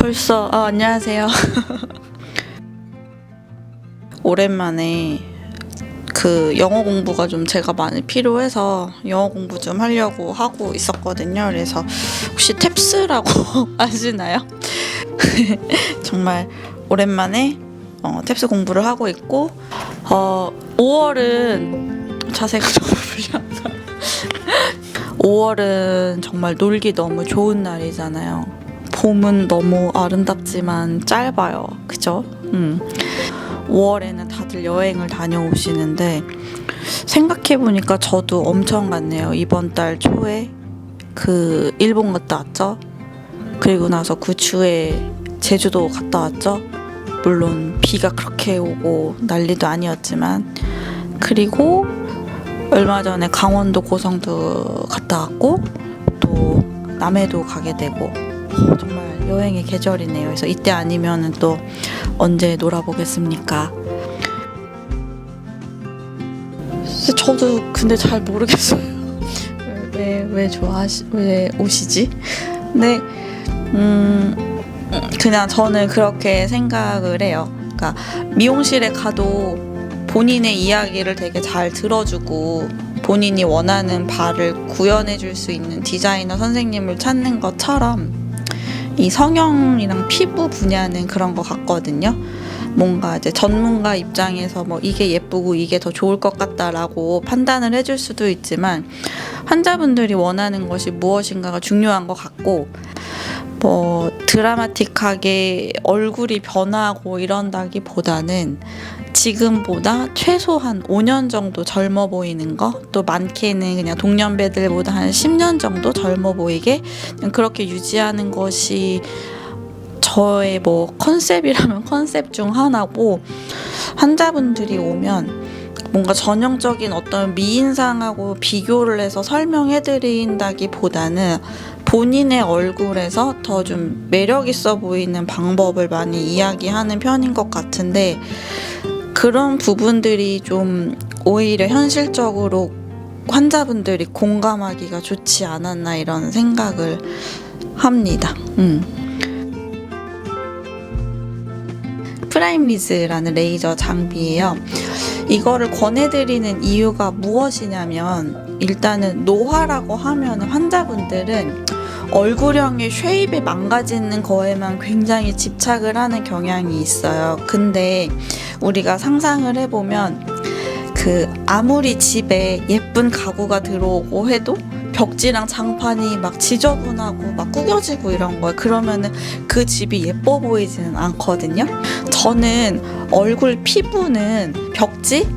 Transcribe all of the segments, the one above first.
벌써 아, 안녕하세요. 오랜만에 그 영어 공부가 좀 제가 많이 필요해서 영어 공부 좀 하려고 하고 있었거든요. 그래서 혹시 탭스라고 아시나요? 정말 오랜만에 어, 탭스 공부를 하고 있고 어, 5월은 자세가 좀 불리하다. 5월은 정말 놀기 너무 좋은 날이잖아요. 봄은 너무 아름답지만 짧아요. 그죠? 음. 5월에는 다들 여행을 다녀오시는데 생각해보니까 저도 엄청 갔네요. 이번 달 초에 그 일본 갔다 왔죠. 그리고 나서 그 주에 제주도 갔다 왔죠. 물론 비가 그렇게 오고 난리도 아니었지만 그리고 얼마 전에 강원도 고성도 갔다 왔고 또 남해도 가게 되고 어, 정말 여행의 계절이네요. 그래서 이때 아니면은 또 언제 놀아보겠습니까? 저도 근데 잘 모르겠어요. 왜 왜 좋아하시 왜 오시지? 네, 음 그냥 저는 그렇게 생각을 해요. 그러니까 미용실에 가도 본인의 이야기를 되게 잘 들어주고 본인이 원하는 발을 구현해 줄 수 있는 디자이너 선생님을 찾는 것처럼 이 성형이랑 피부 분야는 그런 것 같거든요. 뭔가 이제 전문가 입장에서 뭐 이게 예쁘고 이게 더 좋을 것 같다라고 판단을 해줄 수도 있지만 환자분들이 원하는 것이 무엇인가가 중요한 것 같고 뭐 드라마틱하게 얼굴이 변하고 이런다기보다는 지금보다 최소한 5년 정도 젊어 보이는 거, 또 많게는 그냥 동년배들보다 한 10년 정도 젊어 보이게 그렇게 유지하는 것이 저의 뭐 컨셉이라면 컨셉 중 하나고 환자분들이 오면 뭔가 전형적인 어떤 미인상하고 비교를 해서 설명해 드린다기보다는 본인의 얼굴에서 더 좀 매력 있어 보이는 방법을 많이 이야기하는 편인 것 같은데 그런 부분들이 좀 오히려 현실적으로 환자분들이 공감하기가 좋지 않았나 이런 생각을 합니다. 음. 프라임 리즈라는 레이저 장비예요. 이거를 권해드리는 이유가 무엇이냐면 일단은 노화라고 하면 환자분들은 얼굴형의 쉐입이 망가지는 거에만 굉장히 집착을 하는 경향이 있어요. 근데 우리가 상상을 해보면 그 아무리 집에 예쁜 가구가 들어오고 해도 벽지랑 장판이 막 지저분하고 막 구겨지고 이런 거예요. 그러면은 그 집이 예뻐 보이지는 않거든요. 저는 얼굴 피부는 벽지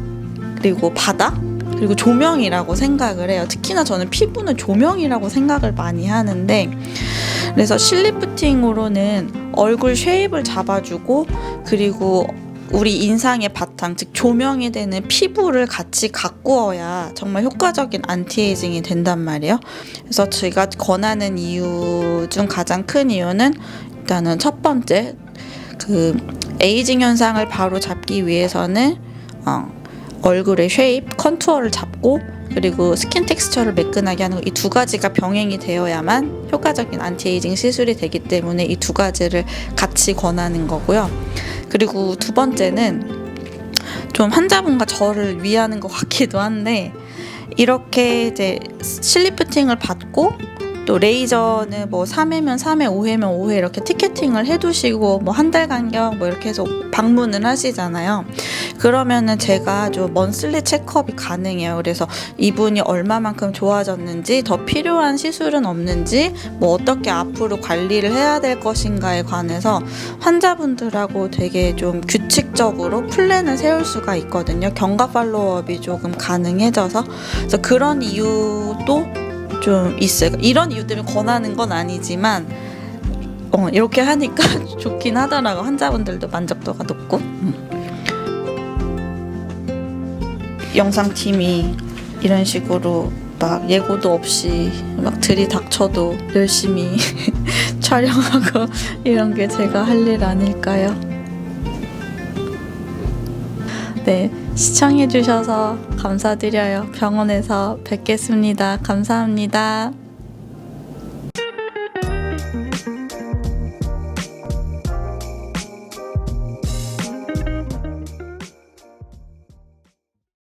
그리고 바닥 그리고 조명이라고 생각을 해요. 특히나 저는 피부는 조명이라고 생각을 많이 하는데 그래서 실리프팅으로는 얼굴 쉐입을 잡아주고 그리고 우리 인상의 바탕, 즉 조명이 되는 피부를 같이 가꾸어야 정말 효과적인 안티에이징이 된단 말이에요. 그래서 제가 권하는 이유 중 가장 큰 이유는 일단은 첫 번째 그 에이징 현상을 바로 잡기 위해서는 어, 얼굴의 쉐입, 컨투어를 잡고 그리고 스킨 텍스처를 매끈하게 하는 이 두 가지가 병행이 되어야만 효과적인 안티에이징 시술이 되기 때문에 이 두 가지를 같이 권하는 거고요. 그리고 두 번째는 좀 환자분과 저를 위하는 것 같기도 한데 이렇게 이제 실리프팅을 받고 또 레이저는 뭐 3회면 3회, 5회면 5회 이렇게 티켓팅을 해두시고 뭐 한 달 간격 뭐 이렇게 해서 방문을 하시잖아요. 그러면은 제가 좀 먼슬리 체크업이 가능해요. 그래서 이분이 얼마만큼 좋아졌는지 더 필요한 시술은 없는지 뭐 어떻게 앞으로 관리를 해야 될 것인가에 관해서 환자분들하고 되게 좀 규칙적으로 플랜을 세울 수가 있거든요. 경과 팔로우업이 조금 가능해져서 그래서 그런 이유도 좀 있어요. 이런 이유 때문에 권하는 건 아니지만 어, 이렇게 하니까 좋긴 하더라고 환자분들도 만족도가 높고 음. 영상팀이 이런 식으로 막 예고도 없이 막 들이닥쳐도 열심히 촬영하고 이런 게 제가 할 일 아닐까요? 네, 시청해주셔서 감사드려요. 병원에서 뵙겠습니다. 감사합니다.